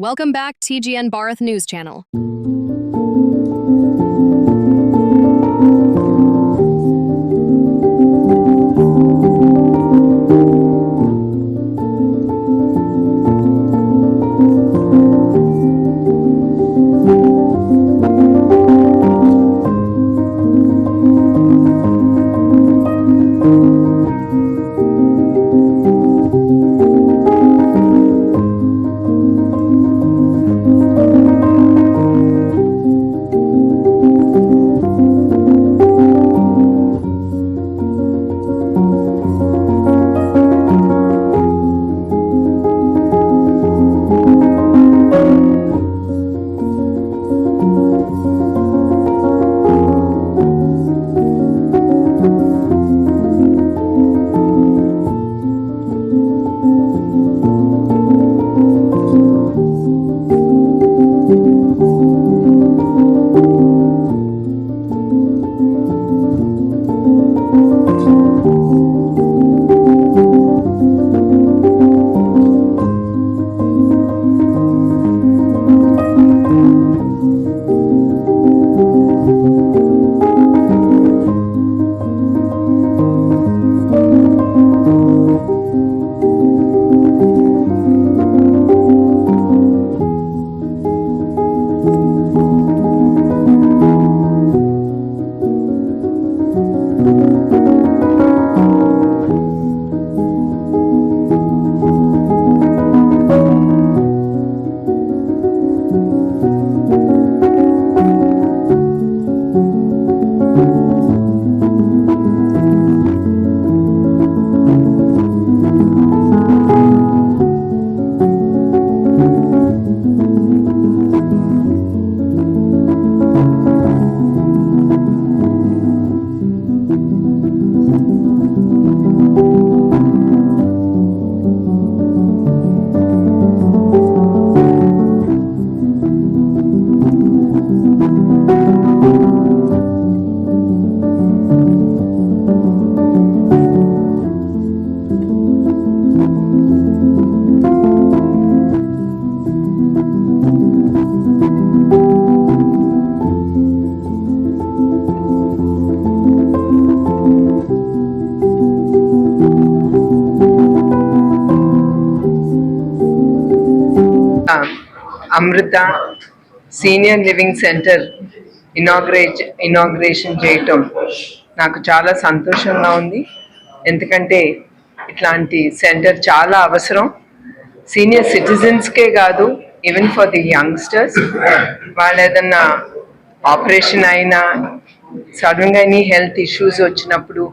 Welcome back TGN Bharat News Channel. Senior living centre inaugurate inauguration చేయటం నాకు చాలా సంతోషంగా ఉంది. ఎందుకంటే ఇట్లాంటి సెంటర్ చాలా అవసరం. సీనియర్ సిటిజన్స్కే కాదు ఈవెన్ ఫర్ ది యంగ్స్టర్స్ వాళ్ళు ఏదన్నా ఆపరేషన్ అయినా సడన్గా ఎనీ హెల్త్ ఇష్యూస్ వచ్చినప్పుడు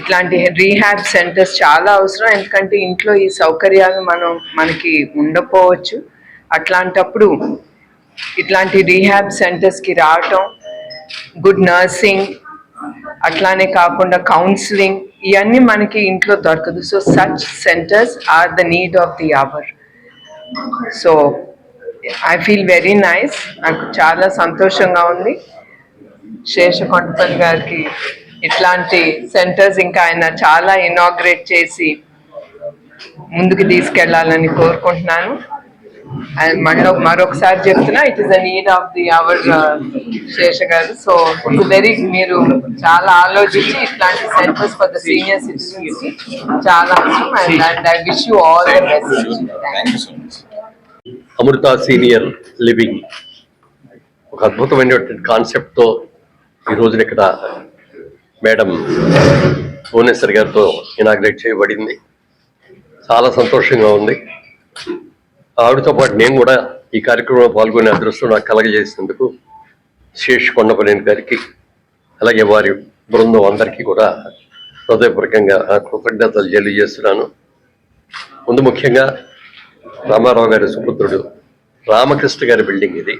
ఇట్లాంటి రీహాబ్ సెంటర్స్ చాలా అవసరం. ఎందుకంటే ఇంట్లో ఈ సౌకర్యాలు మనం మనకి ఉండపోవచ్చు. అట్లాంటప్పుడు ఇట్లాంటి రీహాబ్ సెంటర్స్కి రావటం గుడ్ నర్సింగ్ అట్లానే కాకుండా కౌన్సిలింగ్ ఇవన్నీ మనకి ఇంట్లో దొరకదు. So such centres are the need of the hour so I feel very nice నాకు చాలా సంతోషంగా ఉంది. శేషకొండపల్లి గారికి ఇట్లాంటి సెంటర్స్ ఇంకా ఆయన చాలా ఇనాగ్రేట్ చేసి ముందుకు తీసుకెళ్ళాలని కోరుకుంటున్నాను. అండ్ మళ్ళీ మరొకసారి చెప్తున్నా it is the need of the hour Sesha garu so very మీరు చాలా ఆలోచించి ఇట్లాంటి centres for the senior citizens చాలా అవసరం. And and I wish you all the best Amrutha senior living. ఒక అద్భుతమైనటువంటి కాన్సెప్ట్తో ఈ రోజున ఇక్కడ మేడం భువనేశ్వర్ గారితో ఇనాగ్రేట్ చేయబడింది. చాలా సంతోషంగా ఉంది. ఆవిడతో పాటు నేను కూడా ఈ కార్యక్రమంలో పాల్గొనే అదృష్టం నాకు కలగజేసినందుకు శేష్ కొండపనేని గారికి అలాగే వారి బృందం అందరికీ కూడా హృదయపూర్వకంగా కృతజ్ఞతలు తెలియజేస్తున్నాను. ముందు ముఖ్యంగా రామారావు గారి సుపుత్రుడు రామకృష్ణ గారి బిల్డింగ్ ఇది.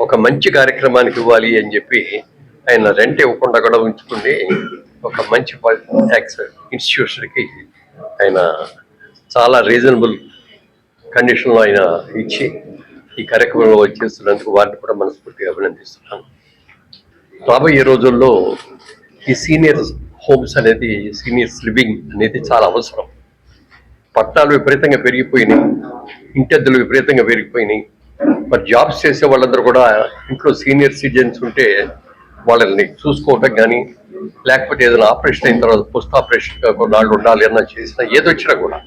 ఒక మంచి కార్యక్రమానికి ఇవ్వాలి అని చెప్పి ఆయన రెంట్ ఇవ్వకుండా కూడా ఉంచుకుని ఒక మంచి ఇన్స్టిట్యూషన్కి ఆయన చాలా రీజనబుల్ కండిషన్లో ఆయన ఇచ్చి ఈ కార్యక్రమంలో వచ్చేస్తున్నందుకు వారిని కూడా మనస్ఫూర్తిగా అభినందిస్తున్నాను. రాబోయే రోజుల్లో ఈ సీనియర్ హోమ్స్ అనేది సీనియర్స్ లివింగ్ అనేది చాలా అవసరం. పట్టణాలు విపరీతంగా పెరిగిపోయినాయి ఇంటద్దులు విపరీతంగా పెరిగిపోయినాయి. మరి జాబ్స్ చేసే వాళ్ళందరూ కూడా ఇంట్లో సీనియర్ సిటిజన్స్ ఉంటే వాళ్ళని చూసుకోవటం కానీ లేకపోతే ఏదైనా ఆపరేషన్ అయిన తర్వాత పోస్ట్ ఆపరేషన్ కొన్నాళ్ళు ఉండాలి అన్న చేసినా ఏదొచ్చినా కూడా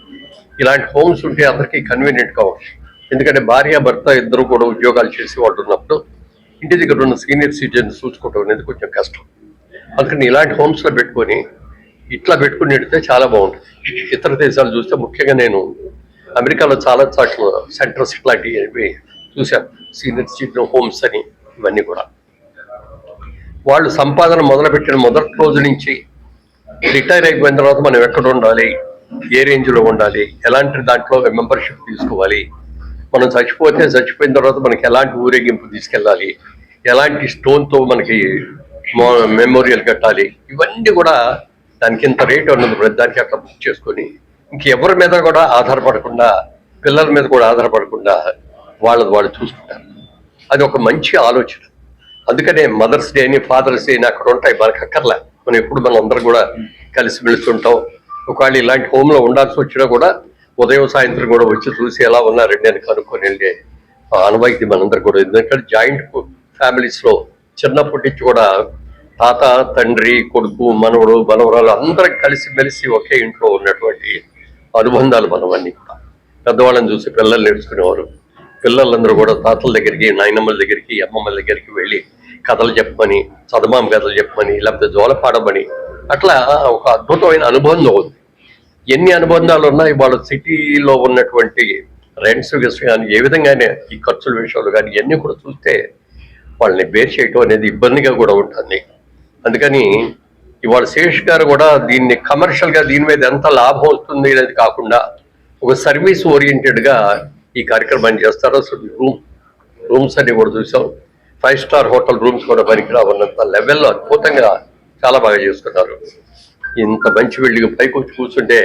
ఇలాంటి హోమ్స్ ఉంటే అందరికీ కన్వీనియంట్ కావచ్చు. ఎందుకంటే భార్య భర్త ఇద్దరు కూడా ఉద్యోగాలు చేసి వాళ్ళు ఉన్నప్పుడు ఇంటి దగ్గర ఉన్న సీనియర్ సిటిజన్స్ చూసుకోవటం అనేది కొంచెం కష్టం. అందుకని ఇలాంటి హోమ్స్లో పెట్టుకొని ఇట్లా పెట్టుకుని పెడితే చాలా బాగుంటుంది. ఇతర దేశాలు చూస్తే ముఖ్యంగా నేను అమెరికాలో చాలా చోట్ల సెంటర్స్ ఇట్లాంటివి చూశాను. సీనియర్ సిటిజన్ హోమ్స్ అని ఇవన్నీ కూడా. వాళ్ళు సంపాదన మొదలుపెట్టిన మొదటి రోజు నుంచి రిటైర్ అయిపోయిన తర్వాత మనం ఎక్కడ ఉండాలి? ఏ రేంజ్లో ఉండాలి? ఎలాంటి దాంట్లో మెంబర్షిప్ తీసుకోవాలి? మనం చచ్చిపోతే చచ్చిపోయిన తర్వాత మనకి ఎలాంటి ఊరేగింపు తీసుకెళ్ళాలి? ఎలాంటి స్టోన్తో మనకి మెమోరియల్ కట్టాలి? ఇవన్నీ కూడా దానికి ఇంత రేట్ ఉన్నది ప్రతిదానికి అట్లా బుక్ చేసుకొని ఇంకెవరి మీద కూడా ఆధారపడకుండా పిల్లల మీద కూడా ఆధారపడకుండా వాళ్ళది వాళ్ళు చూసుకుంటారు. అది ఒక మంచి ఆలోచన. అందుకనే మదర్స్ డే అని ఫాదర్స్ డే అని అక్కడ ఉంటాయి. మనకు అక్కర్లే. మనం ఎప్పుడు మనం అందరం కూడా కలిసి మెలుస్తుంటాం ఒకవేళ ఇలాంటి హోమ్లో ఉండాల్సి వచ్చినా కూడా ఉదయం సాయంత్రం కూడా వచ్చి చూసి ఎలా ఉన్నారండి అని కనుక్కొని వెళ్ళే అనుభూతి మనందరం కూడా. ఎందుకంటే జాయింట్ ఫ్యామిలీస్లో చిన్నప్పటి నుంచి కూడా తాత తండ్రి కొడుకు మనవడు మనవరాలు అందరం కలిసి మెలిసి ఒకే ఇంట్లో ఉన్నటువంటి అనుబంధాలు మనవన్నీ కూడా. పెద్దవాళ్ళని చూసి పిల్లలు నేర్చుకునేవారు. పిల్లలందరూ కూడా తాతల దగ్గరికి నాయనమ్మల దగ్గరికి అమ్మమ్మల దగ్గరికి వెళ్ళి కథలు చెప్పమని చదమామ కథలు చెప్పమని లేకపోతే జోల పాడమని అట్లా ఒక అద్భుతమైన అనుబంధం ఉంది. ఎన్ని అనుబంధాలు ఉన్నాయి? వాళ్ళ సిటీలో ఉన్నటువంటి రెంట్స్ కానీ ఏ విధంగానే ఈ ఖర్చుల విషయాలు కానీ ఇవన్నీ కూడా చూస్తే వాళ్ళని బేర్ చేయటం అనేది ఇబ్బందిగా కూడా ఉంటుంది. అందుకని ఇవాళ శేష్ గారు కూడా దీన్ని కమర్షియల్గా దీని మీద ఎంత లాభం వస్తుంది అనేది కాకుండా ఒక సర్వీస్ ఓరియంటెడ్గా ఈ కార్యక్రమాన్ని చేస్తారు అసలు రూమ్ రూమ్స్ అన్ని కూడా చూసాం. ఫైవ్ స్టార్ హోటల్ రూమ్స్ కూడా పనికిరా ఉన్నంత లెవెల్లో అద్భుతంగా చాలా బాగా చేసుకున్నారు. ఇంత మంచి బిల్డింగ్ పైకి వచ్చి కూర్చుంటే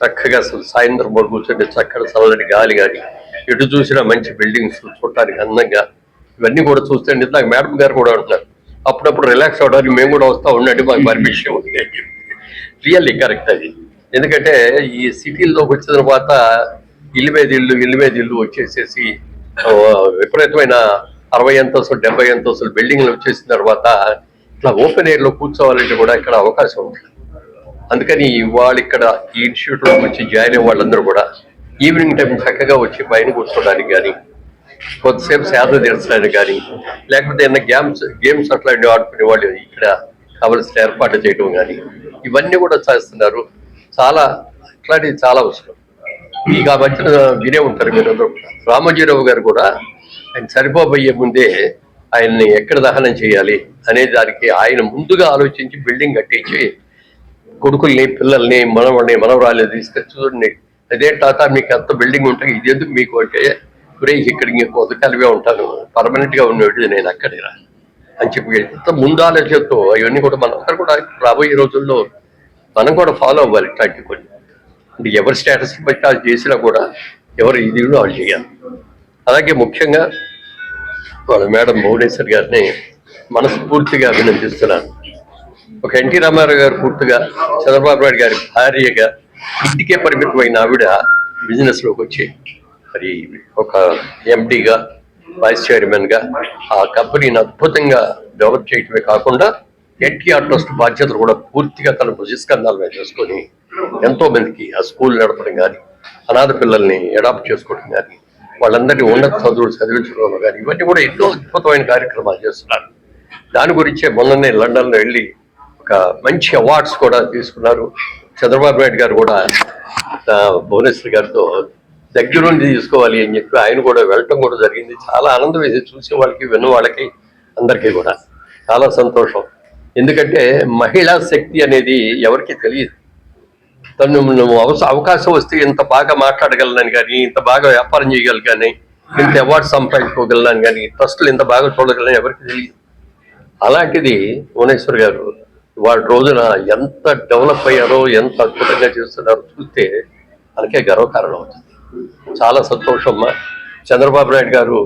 చక్కగా అసలు సాయంత్రం పూట కూర్చుంటే చక్కగా చల్లటి గాలి కానీ ఎటు చూసినా మంచి బిల్డింగ్స్ చూడటానికి అందంగా. ఇవన్నీ కూడా చూస్తే నాకు మేడం గారు కూడా ఉంటున్నారు అప్పుడప్పుడు రిలాక్స్ అవడానికి మేము కూడా వస్తూ ఉండండి మాకు పర్మిషన్ ఉంది. రియల్లీ కరెక్ట్ అది. ఎందుకంటే ఈ సిటీల్లోకి వచ్చిన తర్వాత ఇల్లు మీద ఇల్లు ఇల్లు మీద ఇల్లు వచ్చేసేసి విపరీతమైన అరవై అంతస్తులు డెబ్బై అంతస్తులు బిల్డింగ్లు వచ్చేసిన తర్వాత ఇట్లా ఓపెన్ ఎయిర్లో కూర్చోవాలంటే కూడా ఇక్కడ అవకాశం ఉంది అందుకని వాళ్ళు ఇక్కడ ఈ ఇన్స్టిట్యూట్లో వచ్చి జాయిన్ అయ్యే వాళ్ళందరూ కూడా ఈవినింగ్ టైం చక్కగా వచ్చి పైన కూర్చోడానికి కానీ కొద్దిసేపు సేద తీర్చడానికి కానీ లేకపోతే ఏదైనా గేమ్స్ గేమ్స్ అట్లాంటివి ఆడుకునే వాళ్ళు ఇక్కడ కావలసిన ఏర్పాటు చేయడం కానీ ఇవన్నీ కూడా చేస్తున్నారు. చాలా అట్లాంటివి చాలా అవసరం. ఇక ఆ మధ్యన వినే ఉంటారు మీరు అందరూ రామోజీరావు గారు కూడా ఆయన సరిపోబోయే ముందే ఆయన్ని ఎక్కడ దహనం చేయాలి అనే దానికి ఆయన ముందుగా ఆలోచించి బిల్డింగ్ కట్టించి కొడుకుల్ని పిల్లల్ని మనవడిని మనవరాలు తీసుకొచ్చి చూడండి. అదే తాత మీకు అంత బిల్డింగ్ ఉంటుంది ఇది ఎందుకు మీకు అంటే గురే ఇక్కడ ఇంకో కలివే ఉంటాను. పర్మనెంట్గా ఉండేది నేను అక్కడే రా. అని చెప్పి ఎంత ముందు ఆలోచనతో అవన్నీ కూడా మనందరూ కూడా రాబోయే రోజుల్లో మనం కూడా ఫాలో అవ్వాలి ఇట్లాంటి కొన్ని. అంటే ఎవరి స్టేటస్ బట్టి అది చేసినా కూడా ఎవరు ఇది వాళ్ళు చేయాలి. అలాగే ముఖ్యంగా వాళ్ళ మేడం భువనేశ్వర్ గారిని మనస్ఫూర్తిగా అభినందిస్తున్నాను. ఒక ఎన్టీ రామారావు గారు పూర్తిగా చంద్రబాబు నాయుడు గారి భార్యగా ఇంటికే పరిమితమైన ఆవిడ బిజినెస్లోకి వచ్చి మరి ఒక ఎండిగా వైస్ చైర్మన్గా ఆ కంపెనీని అద్భుతంగా డెవలప్ చేయటమే కాకుండా ఎన్టీఆర్ ట్రస్ట్ బాధ్యతలు కూడా పూర్తిగా తన భుజస్కంధాల మీద చేసుకొని ఎంతో మందికి ఆ స్కూల్ నడపడం కానీ అనాథ పిల్లల్ని అడాప్ట్ చేసుకోవడం కానీ వాళ్ళందరినీ ఉన్నత చదువులు చదివించడం కానీ ఇవన్నీ కూడా ఎన్నో అద్భుతమైన కార్యక్రమాలు చేస్తున్నారు. దాని గురించే మొన్ననే లండన్లో వెళ్ళి ఒక మంచి అవార్డ్స్ కూడా తీసుకున్నారు. చంద్రబాబు నాయుడు గారు కూడా భువనేశ్వర్ గారితో దగ్గర నుండి తీసుకోవాలి అని చెప్పి ఆయన కూడా వెళ్ళటం కూడా జరిగింది. చాలా ఆనందం వేసి చూసే వాళ్ళకి విన్న వాళ్ళకి అందరికీ కూడా చాలా సంతోషం. ఎందుకంటే మహిళా శక్తి అనేది ఎవరికి తెలియదు. తను అవస- అవకాశం వస్తే ఇంత బాగా మాట్లాడగలనని కానీ ఇంత బాగా వ్యాపారం చేయగలను కానీ ఇంత అవార్డు సంపాదించుకోగలను కానీ ట్రస్టులు ఇంత బాగా చూడగలని ఎవరికి తెలియదు. అలాంటిది భువనేశ్వర్ గారు వాళ్ళ రోజున ఎంత డెవలప్ అయ్యారో ఎంత అద్భుతంగా చేస్తున్నారో చూస్తే మనకే గర్వకారణం అవుతుంది. చాలా సంతోషం అమ్మా. చంద్రబాబు నాయుడు గారు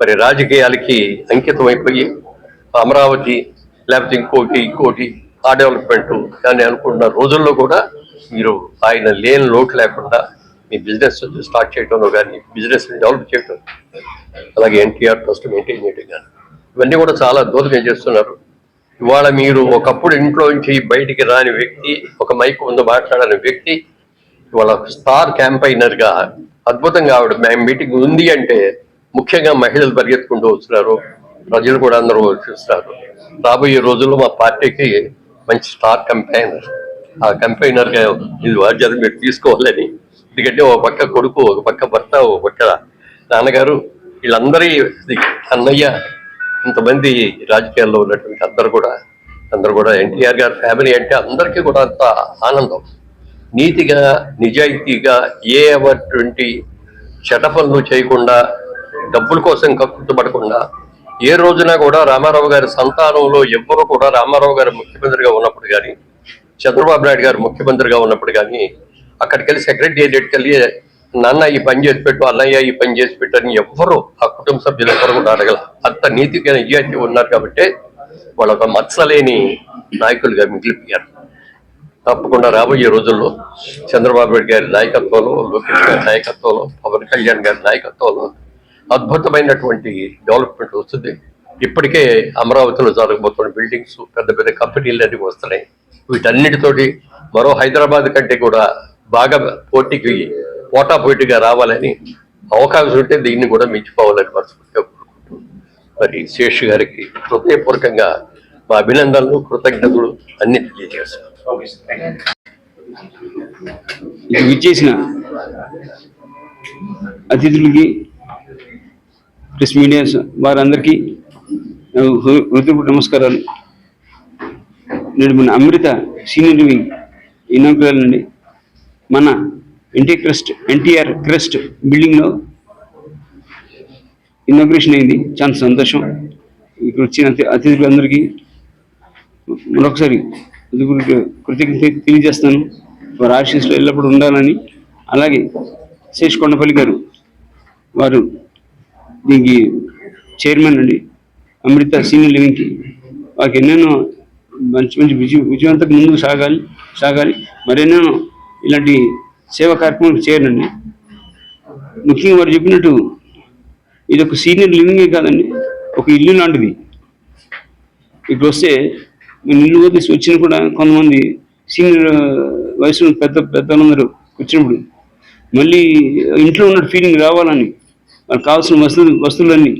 మరి రాజకీయాలకి అంకితం అయిపోయి అమరావతి లేకపోతే ఇంకోటి ఇంకోటి ఆ డెవలప్మెంట్ అని అనుకుంటున్న రోజుల్లో కూడా మీరు ఆయన లేని లోటు లేకుండా మీ బిజినెస్ స్టార్ట్ చేయడంలో కానీ బిజినెస్ డెవలప్ చేయడం అలాగే ఎన్టీఆర్ ట్రస్ట్ మెయింటైన్ చేయడం కానీ. ఇవన్నీ కూడా చాలా అద్భుతంగా చేస్తున్నారు. ఇవాళ మీరు ఒకప్పుడు ఇంట్లో నుంచి బయటికి రాని వ్యక్తి ఒక మైక్ ముందు మాట్లాడని వ్యక్తి ఇవాళ స్టార్ క్యాంపైనర్గా అద్భుతంగా ఆవిడ మేము మీటింగ్ ఉంది అంటే ముఖ్యంగా మహిళలు పరిగెత్తుకుంటూ వస్తున్నారు. ప్రజలు కూడా అందరూ చూస్తారు. రాబోయే రోజుల్లో మా పార్టీకి మంచి స్టార్ కంపైనర్ ఆ కంపైనర్గా ఇది బాధ్యత మీరు తీసుకోవాలని. ఎందుకంటే ఒక పక్క కొడుకు ఒక పక్క భర్త ఒక పక్క నాన్నగారు వీళ్ళందరి అన్నయ్య ఇంతమంది రాజకీయాల్లో ఉన్నటువంటి అందరు కూడా అందరు కూడా ఎన్టీఆర్ గారి ఫ్యామిలీ అంటే అందరికీ కూడా అంత ఆనందం. నీతిగా నిజాయితీగా ఏ అటువంటి చెడ్డ పనులు చేయకుండా డబ్బుల కోసం కక్కుతుపడకుండా ఏ రోజున కూడా రామారావు గారి సంతానంలో ఎవ్వరూ కూడా రామారావు గారు ముఖ్యమంత్రిగా ఉన్నప్పుడు కానీ చంద్రబాబు నాయుడు గారు ముఖ్యమంత్రిగా ఉన్నప్పుడు కానీ అక్కడికి వెళ్ళి సెక్రటేరియట్కి వెళ్ళి నాన్న ఈ పని చేసి పెట్టు అన్నయ్య ఈ పని చేసి పెట్టు అని ఎవ్వరు ఆ కుటుంబ సభ్యులు ఎవరు కూడా అడగల. అంత నీతిగా నిజాయితీ ఉన్నారు కాబట్టి వాళ్ళ ఒక మత్సలేని నాయకులుగా మిగిలిపోయారు. తప్పకుండా రాబోయే రోజుల్లో చంద్రబాబు నాయుడు గారి నాయకత్వంలో లోకేష్ గారి నాయకత్వంలో పవన్ కళ్యాణ్ గారి నాయకత్వంలో అద్భుతమైనటువంటి డెవలప్మెంట్ వస్తుంది. ఇప్పటికే అమరావతిలో జరగబోతున్న బిల్డింగ్స్ పెద్ద పెద్ద కంపెనీలు అన్నీ వస్తున్నాయి. వీటన్నిటితోటి మరో హైదరాబాద్ కంటే కూడా బాగా పోటీకి పోటా పోటీగా రావాలని అవకాశం ఉంటే దీన్ని కూడా మించిపోవాలని మనస్ఫూర్తిగా కోరుకుంటూ మరి శేష్ గారికి హృదయపూర్వకంగా మా అభినందనలు కృతజ్ఞతలు అన్ని తెలియజేస్తాను విచ్చేసిన అతిథులకి ప్రెస్ మీడియా వారందరికీ హృదయపూర్వక నమస్కారాలు. నేడు మన అమృత సీనియర్ లివింగ్ ఇనాగ్రల్ నుండి మన ఎన్టీ క్రెస్ట్ ఎన్టీఆర్ క్రెస్ట్ బిల్డింగ్లో ఇనాగ్రేషన్ అయింది. చాలా సంతోషం. ఇక్కడ వచ్చిన అతిథులందరికీ మరొకసారి కృతజ్ఞత తెలియజేస్తాను వారి ఆశీస్సులో ఎల్లప్పుడూ ఉండాలని. అలాగే శేష్ కొండపల్లి గారు వారు దీనికి చైర్మన్ అండి. అమృత సీనియర్ లివింగ్కి వారికి ఎన్నెన్నో మంచి మంచి విజయ విజయవంతకు ముందుకు సాగాలి సాగాలి. మరెన్నెన్నో ఇలాంటి సేవా కార్యక్రమం చేయనండి. ముఖ్యంగా వారు చెప్పినట్టు ఇది ఒక సీనియర్ లివింగే కాదండి ఒక ఇల్లు లాంటిది. ఇక్కడ వస్తే ఇల్లు వదిలేసి వచ్చిన కూడా కొంతమంది సీనియర్ వయసు పెద్ద పెద్దలందరూ వచ్చినప్పుడు మళ్ళీ ఇంట్లో ఉన్న ఫీలింగ్ రావాలని వాళ్ళకి కావాల్సిన వస్తువులు వస్తువులన్నీ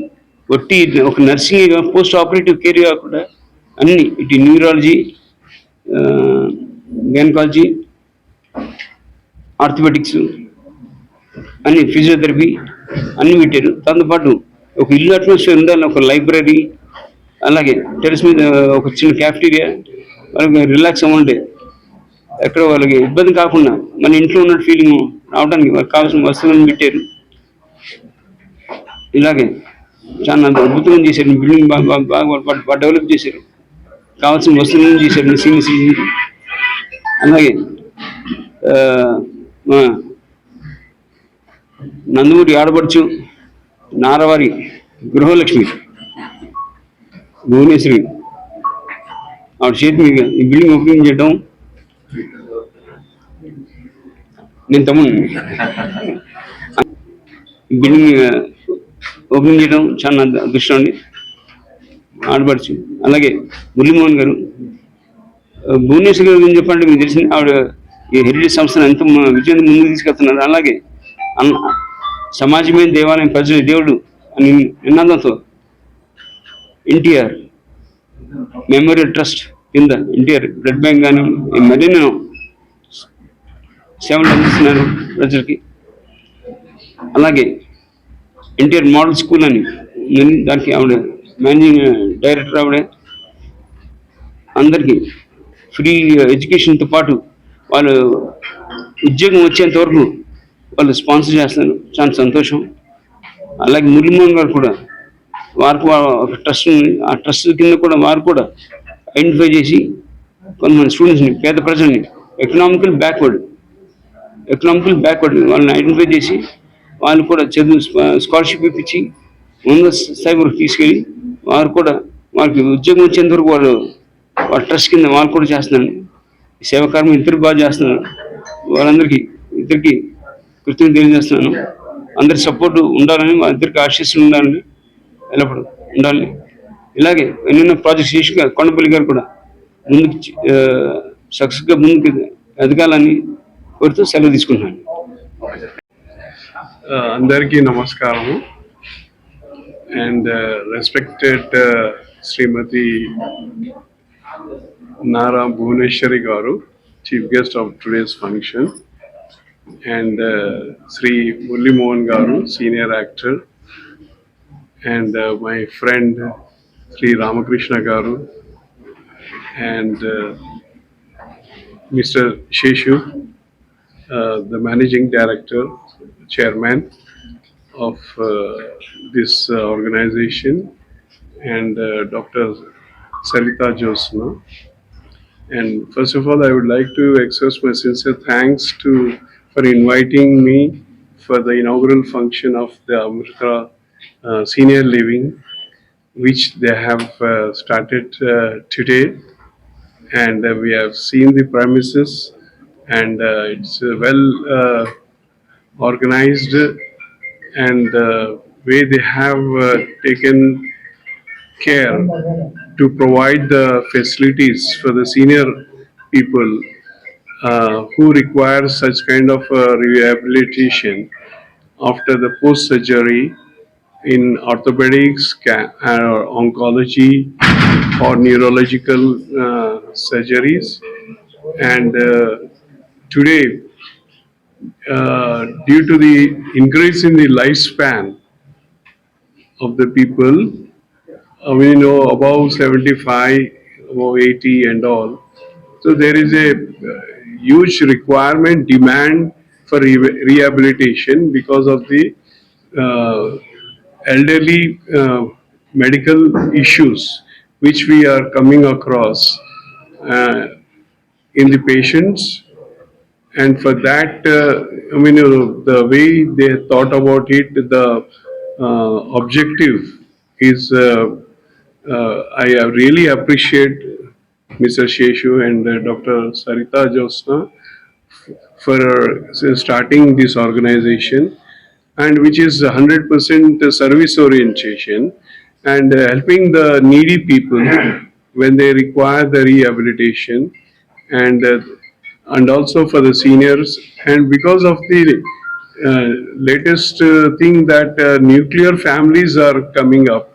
ఒట్టి ఒక నర్సింగ్ పోస్ట్ ఆపరేటివ్ కేర్ కాకుండా అన్ని ఇటు న్యూరాలజీ గైనకాలజీ ఆర్థోపెటిక్స్ అన్ని ఫిజియోథెరపీ అన్ని పెట్టారు. దాంతోపాటు ఒక ఇల్లు అట్మాస్ఫియర్ ఉండాలని ఒక లైబ్రరీ అలాగే టెరెస్ మీద ఒక చిన్న క్యాఫ్టీరియా వాళ్ళకి రిలాక్స్ అవ్వండి ఎక్కడ వాళ్ళకి ఇబ్బంది కాకుండా మన ఇంట్లో ఉన్న ఫీలింగ్ రావడానికి వాళ్ళకి కావాల్సిన వస్తువులను పెట్టారు. ఇలాగే చాలా అద్భుతంగా చేశారు. బిల్డింగ్ బాగా బాగా డెవలప్ చేశారు. కావాల్సిన వస్తువులను చేశారు. సీనియర్ సిటిజన్ అలాగే నందమూరి ఆడపడుచు నారవారి గృహలక్ష్మి భువనేశ్వరి. ఆవిడ చేతి మీద ఈ బిల్డింగ్ ఓపెనింగ్ చేయడం నేను తమ్ముడు ఈ బిల్డింగ్ ఓపెనింగ్ చేయడం చాలా అదృష్టం అండి. ఆడపడుచు. అలాగే మురళీమోహన్ గారు భువనేశ్వరి గారి గురించి చెప్పండి మీకు తెలిసింది ఆవిడ ఈ హెరిటేజ్ సంస్థను ఎంత విజయం ముందుకు తీసుకెళ్తున్నారు. అలాగే అన్న సమాజమే దేవాలయం ప్రజలు దేవుడు అని నినాదంతో ఎన్టీఆర్ మెమోరియల్ ట్రస్ట్ కింద ఎన్టీఆర్ బ్లడ్ బ్యాంక్ కానీ మరెన్నో సేవలు అందిస్తున్నారు ప్రజలకి. అలాగే ఎన్టీఆర్ మోడల్ స్కూల్ అని దానికి ఆవిడ మేనేజింగ్ డైరెక్టర్ ఆవిడ. అందరికీ ఫ్రీ ఎడ్యుకేషన్తో పాటు వాళ్ళు ఉద్యోగం వచ్చేంత వరకు వాళ్ళు స్పాన్సర్ చేస్తున్నారు. చాలా సంతోషం. అలాగే మురళీమోహన్ గారు కూడా వారికి ఒక ట్రస్ట్ ఉంది. ఆ ట్రస్ట్ కింద కూడా వారు కూడా ఐడెంటిఫై చేసి కొంతమంది స్టూడెంట్స్ని పేద ప్రజల్ని ఎకనామికల్ బ్యాక్వర్డ్ ఎకనామికల్ బ్యాక్వర్డ్ వాళ్ళని ఐడెంటిఫై చేసి వాళ్ళు కూడా చదువు స్కాలర్షిప్ ఇప్పించి ముందు స్థాయి వరకు తీసుకెళ్ళి వారు కూడా వారికి ఉద్యోగం వచ్చేంత వరకు వాళ్ళు వాళ్ళ ట్రస్ట్ కింద వాళ్ళు కూడా చేస్తున్నారు. సేవా కార్యం ఇద్దరు బాగా చేస్తున్నారు. వాళ్ళందరికీ ఇద్దరికి కృతజ్ఞత తెలియజేస్తున్నాను. అందరి సపోర్ట్ ఉండాలని మా ఇద్దరికి ఆశీస్సులు ఉండాలని ఎల్లప్పుడూ ఉండాలి. ఇలాగే ఎన్నెన్నో ప్రాజెక్ట్స్ చేసి కొండపల్లి గారు కూడా ముందుకు సక్సెస్గా ముందుకు ఎదగాలని కోరుతూ సెలవు తీసుకుంటున్నాను. అందరికీ నమస్కారము. And respected Srimathi Nara Bhuvaneswari garu chief guest of today's function and Shri Murali Mohan garu senior actor and my friend Shri Ramakrishna garu and mister Seshu uh, the managing director, chairman of uh, this uh, organization, and uh, Dr. Sarita Josna. and first of all, I would like to express my sincere thanks to for inviting me for the inaugural function of the Amrita uh, Senior Living, which they have uh, started uh, today. And uh, we have seen the premises and uh, it's uh, well organized and uh, way they have taken care to provide the facilities for the senior people uh, who require such kind of uh, rehabilitation after the post surgery in orthopedics or oncology or neurological uh, surgeries. And uh, today uh, due to the increase in the lifespan of the people we know above 75 above 80 and all. So there is a uh, huge requirement demand for re- rehabilitation because of the uh, elderly uh, medical issues which we are coming across uh, in the patients. And for that uh, i mean you know, the way they thought about it the uh, objective is uh, uh, i uh, really appreciate mr sheshu and uh, dr sarita josna for uh, starting this organization and which is 100% service orientation and helping the needy people when they require the rehabilitation and and also for the seniors. And because of the uh, latest uh, thing that uh, nuclear families are coming up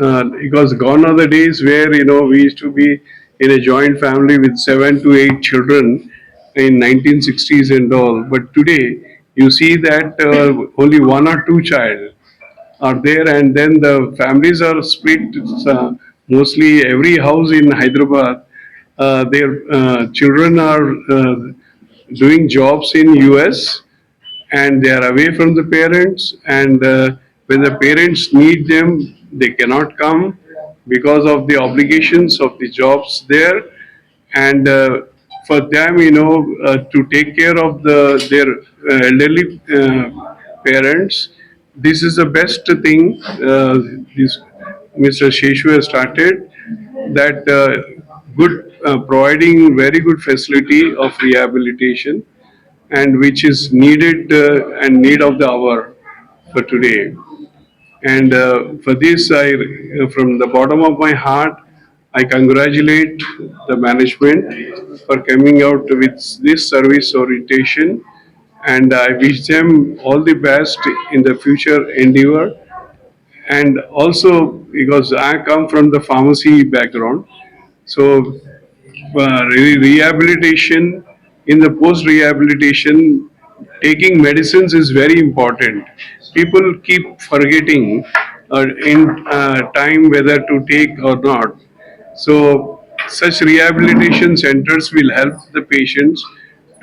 uh, because gone are the days where you know we used to be in a joint family with seven to eight children in 1960s and all. But today you see that uh, only one or two child are there and then the families are split uh, mostly every house in hyderabad uh, their uh, children are uh, doing jobs in us and they are away from the parents and uh, when the parents need them they cannot come because of the obligations of the jobs there and uh, for them you know uh, to take care of the their uh, elderly uh, parents this is the best thing uh, this mr sheshu has started that uh, good uh, providing very good facility of rehabilitation and which is needed uh, and need of the hour for today. And uh, for this, I, uh, from the bottom of my heart, I congratulate the management for coming out with this service orientation. And I wish them all the best in the future endeavor. And also because I come from the pharmacy background, so uh, re- rehabilitation in the post rehabilitation taking medicines is very important people keep forgetting uh, in uh, time whether to take or not so such rehabilitation centers will help the patients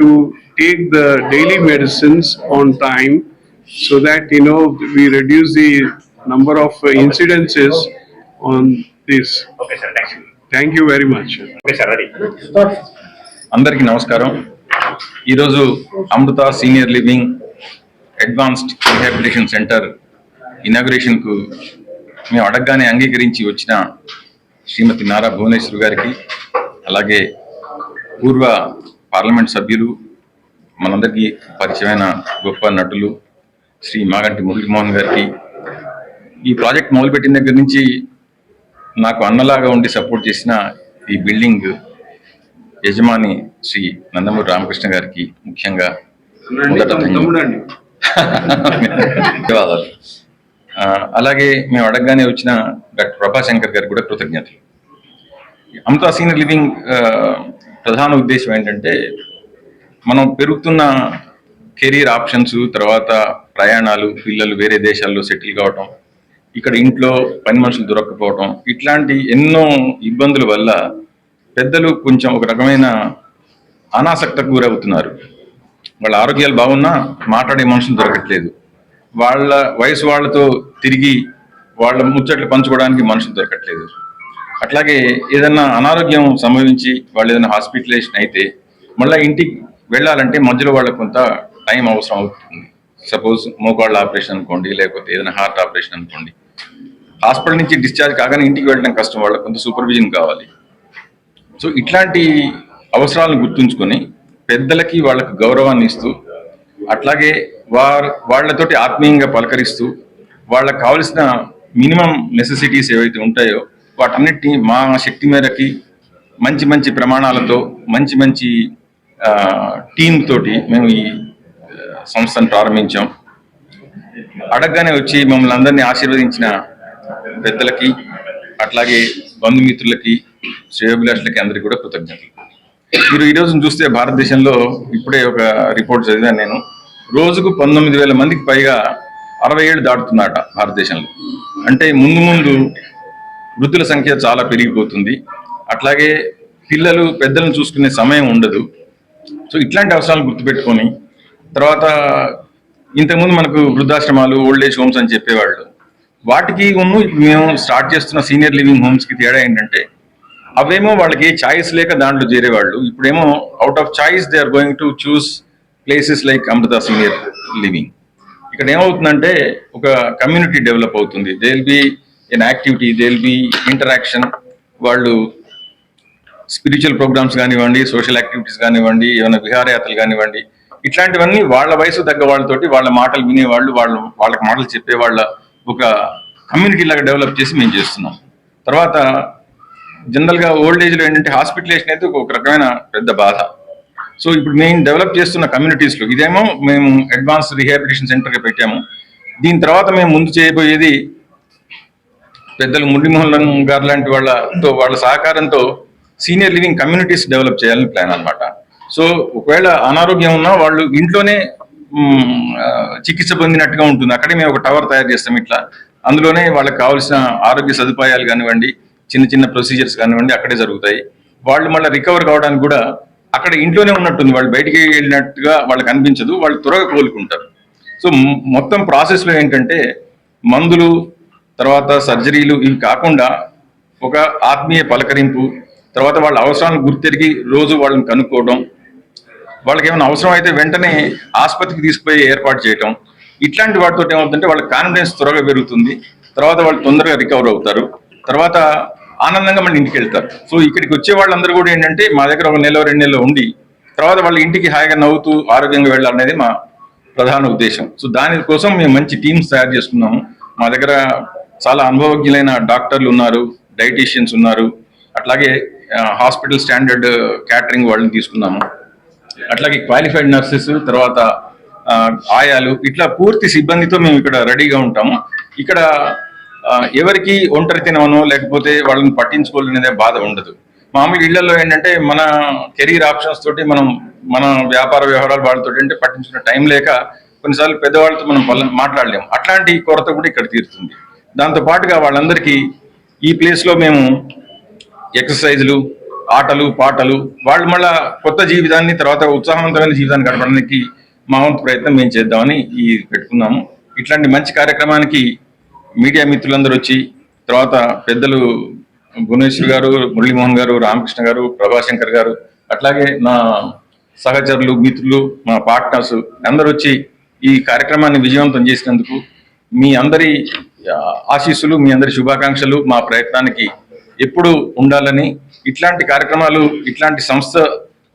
to take the daily medicines on time so that you know we reduce the number of uh, incidences on this okay sir thank you thank you very much okay sir ready అందరికీ నమస్కారం ఈరోజు Amrutha senior living advanced rehabilitation centre ఇనాగ్రేషన్కు మేము అడగగానే అంగీకరించి వచ్చిన శ్రీమతి నారా భువనేశ్వర్ గారికి అలాగే పూర్వ పార్లమెంట్ సభ్యులు మనందరికీ పరిచయమైన గొప్ప నటులు శ్రీ మాగంటి మురళీమోహన్ గారికి. ఈ ప్రాజెక్ట్ మొదలుపెట్టిన దగ్గర నుంచి నాకు అన్నలాగా ఉండి సపోర్ట్ చేసిన ఈ బిల్డింగ్ యజమాని శ్రీ నందమూరి రామకృష్ణ గారికి ముఖ్యంగా ధన్యవాదాలు. అలాగే మేము అడగగానే వచ్చిన డాక్టర్ ప్రభాశంకర్ గారికి కూడా కృతజ్ఞతలు. అమృతా సీనియర్ లివింగ్ ప్రధాన ఉద్దేశం ఏంటంటే మనం పెరుగుతున్న కెరీర్ ఆప్షన్స్ తర్వాత ప్రయాణాలు పిల్లలు వేరే దేశాల్లో సెటిల్ కావటం ఇక్కడ ఇంట్లో పని మనుషులు దొరకకపోవటం ఇట్లాంటి ఎన్నో ఇబ్బందుల వల్ల పెద్దలు కొంచెం ఒక రకమైన అనాసక్తకు గురవుతున్నారు. వాళ్ళ ఆరోగ్యాలు బాగున్నా మాట్లాడే మనుషులు దొరకట్లేదు. వాళ్ళ వయసు వాళ్ళతో తిరిగి వాళ్ళ ముచ్చట్లు పంచుకోవడానికి మనుషులు దొరకట్లేదు. అట్లాగే ఏదన్నా అనారోగ్యం సంభవించి వాళ్ళు ఏదైనా హాస్పిటలైజేషన్ అయితే మళ్ళీ ఇంటికి వెళ్ళాలంటే మధ్యలో వాళ్ళకు కొంత టైం అవసరం అవుతుంది. సపోజ్ మోకాళ్ళ ఆపరేషన్ అనుకోండి లేకపోతే ఏదైనా హార్ట్ ఆపరేషన్ అనుకోండి. హాస్పిటల్ నుంచి డిశ్చార్జ్ కాగానే ఇంటికి వెళ్ళడం కష్టం వాళ్ళకి కొంత సూపర్విజన్ కావాలి. సో ఇట్లాంటి అవసరాలను గుర్తుంచుకొని పెద్దలకి వాళ్ళకు గౌరవాన్ని ఇస్తూ అట్లాగే వారు వాళ్ళతోటి ఆత్మీయంగా పలకరిస్తూ వాళ్ళకు కావలసిన మినిమం నెసెసిటీస్ ఏవైతే ఉంటాయో వాటన్నిటిని మా శక్తి మేరకి మంచి మంచి ప్రమాణాలతో మంచి మంచి టీమ్ తోటి మేము ఈ సంస్థను ప్రారంభించాం. అడగగానే వచ్చి మమ్మల్ని అందరినీ ఆశీర్వదించిన పెద్దలకి అట్లాగే బంధుమిత్రులకి శ్రేయోభిలాషులకి అందరికీ కూడా కృతజ్ఞతలు. మీరు ఈ రోజున చూస్తే భారతదేశంలో ఇప్పుడే ఒక రిపోర్ట్ చదివాను నేను. రోజుకు పంతొమ్మిది వేల మందికి పైగా అరవై ఏళ్ళు దాటుతున్నారట భారతదేశంలో. అంటే ముందు ముందు వృద్ధుల సంఖ్య చాలా పెరిగిపోతుంది. అట్లాగే పిల్లలు పెద్దలను చూసుకునే సమయం ఉండదు. సో ఇట్లాంటి అవసరాలు గుర్తుపెట్టుకొని తర్వాత ఇంతకుముందు మనకు వృద్ధాశ్రమాలు ఓల్డ్ ఏజ్ హోమ్స్ అని చెప్పేవాళ్ళు. వాటికి ఉన్న మేము స్టార్ట్ చేస్తున్న సీనియర్ లివింగ్ హోమ్స్కి తేడా ఏంటంటే అవేమో వాళ్ళకి ఛాయిస్ లేక దాంట్లో చేరేవాళ్ళు. ఇప్పుడేమో out of choice they are going to choose places like Amrutha senior living ఇక్కడ ఏమవుతుందంటే ఒక కమ్యూనిటీ డెవలప్ అవుతుంది. They will be an activity they will be interaction వాళ్ళు స్పిరిచువల్ ప్రోగ్రామ్స్ కానివ్వండి సోషల్ యాక్టివిటీస్ కానివ్వండి ఏమైనా విహారయాత్రలు కానివ్వండి ఇట్లాంటివన్నీ వాళ్ళ వయసు తగ్గ వాళ్ళతోటి వాళ్ళ మాటలు వినేవాళ్ళు వాళ్ళు వాళ్ళకి మాటలు చెప్పే వాళ్ళ ఒక కమ్యూనిటీ లాగా డెవలప్ చేసి మేము చేస్తున్నాం. తర్వాత జనరల్గా ఓల్డ్ ఏజ్లో ఏంటంటే హాస్పిటలేషన్ అయితే ఒక రకమైన పెద్ద బాధ. సో ఇప్పుడు మేము డెవలప్ చేస్తున్న కమ్యూనిటీస్లో ఇదేమో మేము అడ్వాన్స్ రిహాబిలిటేషన్ సెంటర్గా పెట్టాము. దీని తర్వాత మేము ముందు చేయబోయేది పెద్దలు మురళీమోహన్ గారు లాంటి వాళ్ళతో వాళ్ళ సహకారంతో సీనియర్ లివింగ్ కమ్యూనిటీస్ డెవలప్ చేయాలని ప్లాన్ అన్నమాట. సో ఒకవేళ అనారోగ్యం ఉన్నా వాళ్ళు ఇంట్లోనే చికిత్స పొందినట్టుగా ఉంటుంది. అక్కడే మేము ఒక టవర్ తయారు చేస్తాం ఇట్లా. అందులోనే వాళ్ళకి కావాల్సిన ఆరోగ్య సదుపాయాలు కానివ్వండి చిన్న చిన్న ప్రొసీజర్స్ కానివ్వండి అక్కడే జరుగుతాయి. వాళ్ళు మళ్ళీ రికవర్ కావడానికి కూడా అక్కడ ఇంట్లోనే ఉన్నట్టుంది. వాళ్ళు బయటికి వెళ్ళినట్టుగా వాళ్ళకి అనిపించదు. వాళ్ళు త్వరగా కోలుకుంటారు. సో మొత్తం ప్రాసెస్లో ఏంటంటే మందులు తర్వాత సర్జరీలు ఇవి కాకుండా ఒక ఆత్మీయ పలకరింపు తర్వాత వాళ్ళ అవసరాలను గుర్తెరిగి రోజు వాళ్ళని కనుక్కోవడం వాళ్ళకి ఏమైనా అవసరం అయితే వెంటనే ఆసుపత్రికి తీసుకుపోయి ఏర్పాటు చేయటం ఇట్లాంటి వాటితో ఏమవుతుందంటే వాళ్ళ కాన్ఫిడెన్స్ త్వరగా పెరుగుతుంది. తర్వాత వాళ్ళు తొందరగా రికవర్ అవుతారు. తర్వాత ఆనందంగా మన ఇంటికి వెళ్తారు. సో ఇక్కడికి వచ్చే వాళ్ళందరూ కూడా ఏంటంటే మా దగ్గర ఒక నెల రెండు నెలలు ఉండి తర్వాత వాళ్ళ ఇంటికి హాయిగా నవ్వుతూ ఆరోగ్యంగా వెళ్ళాలనేది మా ప్రధాన ఉద్దేశం. సో దానికోసం మేము మంచి టీమ్స్ తయారు చేసుకున్నాము. మా దగ్గర చాలా అనుభవజ్ఞులైన డాక్టర్లు ఉన్నారు డైటీషియన్స్ ఉన్నారు. అట్లాగే హాస్పిటల్ స్టాండర్డ్ క్యాటరింగ్ వాళ్ళని తీసుకున్నాము. అట్లాగే క్వాలిఫైడ్ నర్సెస్ తర్వాత ఆయాలు ఇట్లా పూర్తి సిబ్బందితో మేము ఇక్కడ రెడీగా ఉంటాము. ఇక్కడ ఎవరికి ఒంటరితనమనో లేకపోతే వాళ్ళని పట్టించుకోలేనిదే బాధ ఉండదు. మామూలు ఇళ్ళలో ఏంటంటే మన కెరీర్ ఆప్షన్స్ తోటి మనం మన వ్యాపార వ్యవహారాలు వాళ్ళతో అంటే పట్టించుకున్న టైం లేక కొన్నిసార్లు పెద్దవాళ్ళతో మనం మాట్లాడలేము. అట్లాంటి కొరత కూడా ఇక్కడ తీరుతుంది. దాంతో పాటుగా వాళ్ళందరికీ ఈ ప్లేస్లో మేము ఎక్సర్సైజులు ఆటలు పాటలు వాళ్ళు మళ్ళా కొత్త జీవితాన్ని తర్వాత ఉత్సాహవంతమైన జీవితాన్ని గడపడానికి మా వంతు ప్రయత్నం మేము చేద్దామని ఈ పెట్టుకున్నాము. ఇట్లాంటి మంచి కార్యక్రమానికి మీడియా మిత్రులందరూ వచ్చి తర్వాత పెద్దలు భువనేశ్వర్ గారు మురళీమోహన్ గారు రామకృష్ణ గారు ప్రభాశంకర్ గారు అట్లాగే నా సహచరులు మిత్రులు మా పార్ట్నర్స్ అందరూ వచ్చి ఈ కార్యక్రమాన్ని విజయవంతం చేసినందుకు మీ అందరి ఆశీస్సులు మీ అందరి శుభాకాంక్షలు మా ప్రయత్నానికి ఎప్పుడు ఉండాలని ఇట్లాంటి కార్యక్రమాలు ఇట్లాంటి సంస్థ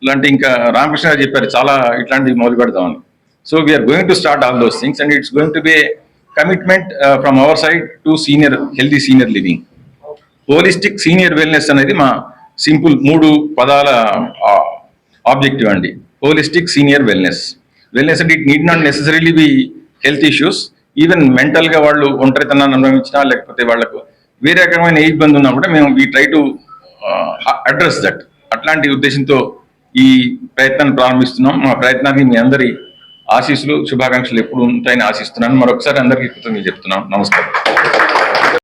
లాంటి ఇంకా రామకృష్ణ గారు చెప్పారు చాలా ఇట్లాంటివి మొదలు పెడదామని so we are going to start all those things and it's going to be commitment from our side to senior healthy senior living holistic senior wellness అనేది మా సింపుల్ మూడు పదాల ఆబ్జెక్టివ్ అండి. హోలిస్టిక్ సీనియర్ వెల్నెస్ వెల్నెస్ అంటే it need not necessarily be health issues even మెంటల్గా వాళ్ళు ఒంటరితనాన్ని అనుభవించినా లేకపోతే వాళ్ళకు వేరే రకమైన ఏ ఇబ్బంది ఉన్నా కూడా మేము we try to address that అట్లాంటి ఉద్దేశంతో ఈ ప్రయత్నాన్ని ప్రారంభిస్తున్నాం. మా ప్రయత్నాన్ని మీ అందరి ఆశీస్సులు శుభాకాంక్షలు ఎప్పుడు ఉంటాయని ఆశిస్తున్నాను. మరొకసారి అందరికీ కృతజ్ఞతలు చెప్తున్నాం నమస్కారం.